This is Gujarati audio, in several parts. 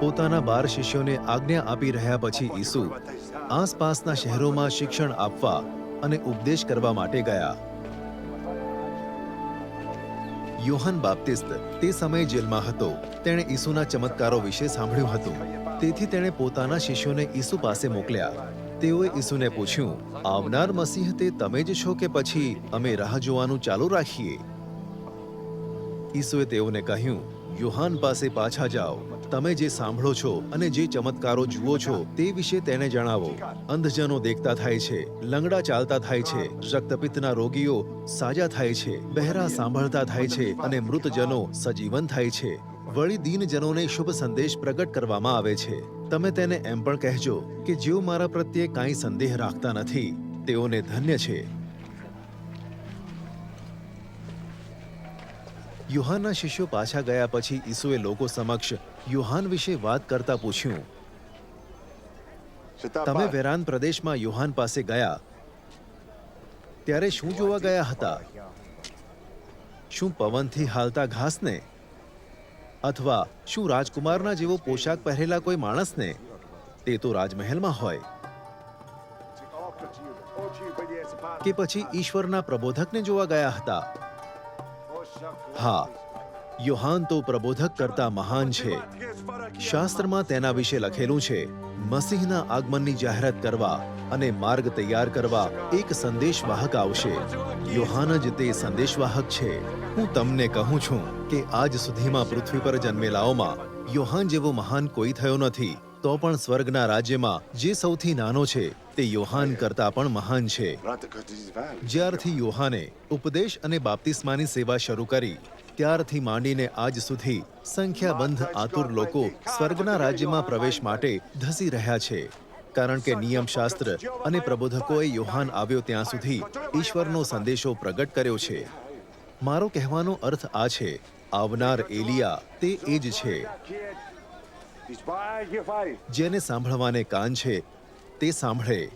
પોતાના બાર શિષ્યોને આજ્ઞા આપી રહ્યા પછી ઈસુ આસપાસના શહેરોમાં શિક્ષણ આપવા અને ઉપદેશ કરવા માટે ગયા. યોહન બાપ્તિસ્ત તે સમયે જેલમાં હતો. તેણે ઈસુના ચમત્કારો વિશે સાંભળ્યું હતું. તેથી તેણે પોતાના શિષ્યોને ઈસુ પાસે મોકલ્યા. તેઓએ ઈસુને પૂછ્યું, આવનાર મસીહ તે તમે જ છો કે પછી અમે રાહ જોવાનું ચાલુ રાખીએ? ઈસુએ તેઓને કહ્યું, યુહાન પાસે પાછા જાઓ. તમે જે સાંભળો છો અને જે ચમત્કારો જુઓ છો તે વિશે તેને જણાવો. અંધજનો દેખતા થાય છે, લંગડા ચાલતા થાય છે, રક્તપિત્તના રોગીઓ સાજા થાય છે, બહેરા સાંભળતા થાય છે અને મૃતજનો સજીવન થાય છે. વળી દીનજનોને શુભ સંદેશ પ્રગટ કરવામાં આવે છે. તમે તેને એમ પણ કહેજો કે જેઓ મારા પ્રત્યે કાંઈ સંદેહ રાખતા નથી, તેઓને ધન્ય છે. યુહાનના શિષ્યો પાછા ગયા પછી ઈસુએ લોકો સમક્ષ યુહાન વિશે વાત કરતા પૂછ્યું તમે વેરાન પ્રદેશમાં યુહાન પાસે ગયા. ત્યારે શું જોવા ગયા હતા? શું પવનથી હાલતા ઘાસને? અથવા શું રાજકુમારના જેવો પોશાક પહેરેલા કોઈ માણસને? તે તો રાજમહેલમાં હોય. કે પછી ઈશ્વરના પ્રબોધકને જોવા ગયા હતા? હા, યોહાન તો પ્રબોધક કરતા મહાન છે. શાસ્ત્રમાં તેના વિશે લખેલું છે, મસીહના આગમનની જાહેરાત કરવા અને માર્ગ તૈયાર કરવા એક સંદેશવાહક આવશે. યોહાન જ તે સંદેશવાહક છે. હું તમને કહું છું કે આજ સુધીમાં પૃથ્વી પર જન્મેલાઓમાં યોહાન જેવો મહાન કોઈ થયો નથી. તો પણ સ્વર્ગના રાજ્યમાં જે સૌથી નાનો છે, તે યોહાન કરતા પણ મહાન છે. જ્યારથી યોહાને ઉપદેશ અને બાપ્તિસ્માની સેવા શરૂ કરી, ત્યારથી માંડીને આજ સુધી સંખ્યાબંધ આતુર લોકો સ્વર્ગના રાજ્યમાં પ્રવેશ માટે ધસી રહ્યા છે. કારણ કે નિયમશાસ્ત્ર અને પ્રબોધકોએ યોહાન આવ્યો ત્યાં સુધી ઈશ્વરનો સંદેશો પ્રગટ કર્યો છે. મારો કહેવાનો અર્થ આ છે, આવનાર એલિયા તે એ જ છે. જેને સાંભળવાને કાન છે, તે સાંભળે.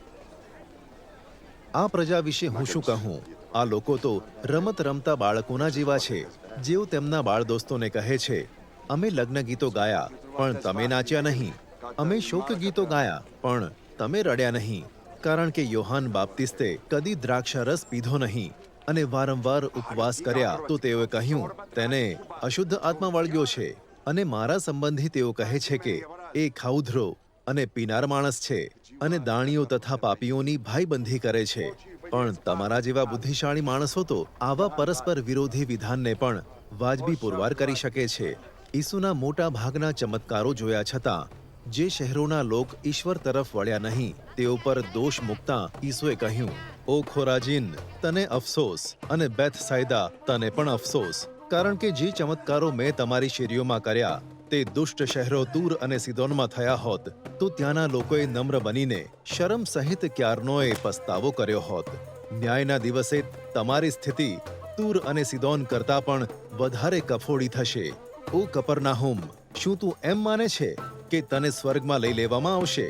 આ પ્રજા વિશે હું શું કહું? આ લોકો તો રમત રમતા બાળકોના જેવા છે, જેઓ તેમના બાળ દોસ્તોને કહે છે, અમે લગ્ન ગીતો ગાયા, પણ તમે નાચ્યા નહીં. અમે શોક ગીતો ગાયા, પણ તમે રડ્યા નહીં. કારણ કે યોહાન બાપ્તિસ્તે કદી દ્રાક્ષારસ પીધો નહીં અને વારંવાર ઉપવાસ કર્યા તો તેઓએ કહ્યું, તેને અશુદ્ધ આત્મા વળગ્યો છે. અને મારા સંબંધી તેઓ કહે છે કે, એ ખાઉધરો અને પીનાર માણસ છે અને દાણીઓ તથા પાપીઓની ભાઈબંધી કરે છે. પણ તમારા જેવા બુદ્ધિશાળી માણસો તો આવા પરસ્પર વિરોધી વિધાનને પણ વાજબી પુરવાર કરી શકે છે. ઈસુના મોટા ભાગના ચમત્કારો જોયા છતાં, જે શહેરોના લોક ઈશ્વર તરફ વળ્યા નહીં તેઓ પર દોષ મૂકતા ઈસુએ કહ્યું, ઓ ખોરાજીન, તને અફસોસ અને બેથ સાયદા તને પણ અફસોસ. કારણ કે જે ચમત્કારો મેં તમારી શેરીઓમાં કર્યા, તે દુષ્ટ શહેરો દૂર અને સિદોનમાં થયા હોત, તો ત્યાંના લોકોએ નમ્ર બનીને શરમ સહિત ક્યારનોએ પસ્તાવો કર્યો હોત. ન્યાયના દિવસે તમારી સ્થિતિ તૂર અને સિદોન કરતા પણ વધારે કફોડી થશે. ઓ કપરનાહુમ શું તું એમ માને છે કે તને સ્વર્ગમાં લઈ લેવામાં આવશે?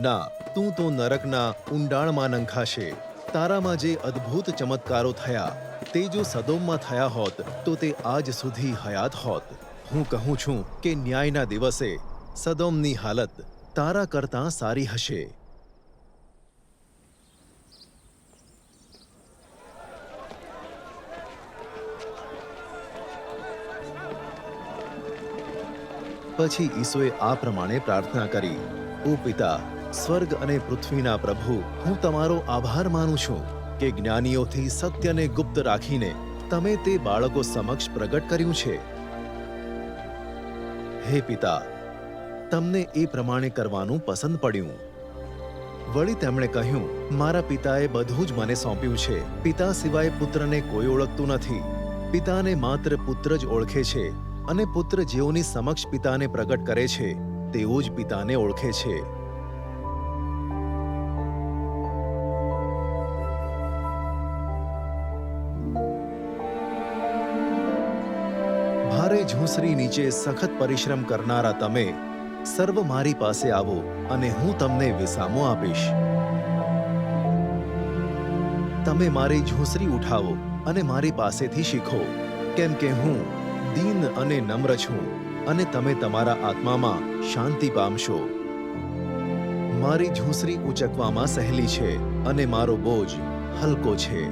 ના, તું તો નરકના ઊંડાણમાં નંખાશે. તારામાં જે અદ્ભુત ચમત્કારો થયા તે જો સદોમમાં થયા હોત, તો તે આજ સુધી હયાત હોત. હું કહું છું કે ન્યાયના દિવસે સદોમની હાલત તારા કરતાં સારી હશે. પછી ઈસુએ આ પ્રમાણે પ્રાર્થના કરી, ઓ પિતા, સ્વર્ગ અને પૃથ્વીના પ્રભુ, હું તમારો આભાર માનું છું. કે જ્ઞાનીઓથી સત્યને ગુપ્ત રાખીને તમે તે બાળકો સમક્ષ પ્રગટ કર્યું છે. હે પિતા, તમને એ પ્રમાણે કરવાનું પસંદ પડ્યું. વળી તેમણે કહ્યું, મારા પિતાએ બધું જ મને સોંપ્યું છે. પિતા સિવાય પુત્રને કોઈ ઓળખતું નથી. પિતાને માત્ર પુત્ર જ ઓળખે છે અને પુત્ર જેઓની સમક્ષ પિતાને પ્રગટ કરે છે, તેઓ જ પિતાને ઓળખે છે. ભારે ઝૂંસરી નીચે સખત પરિશ્રમ કરનારા તમે સર્વ મારી પાસે આવો અને હું તમને વિસામો આપીશ. તમે મારી ઝૂંસરી ઉઠાવો અને મારી પાસેથી શીખો, કેમ કે હું દીન અને નમ્ર છું અને તમે તમારા આત્મામાં શાંતિ પામશો. મારી ઝૂંસરી ઉચકવામાં સહેલી છે અને મારો બોજ હલકો છે.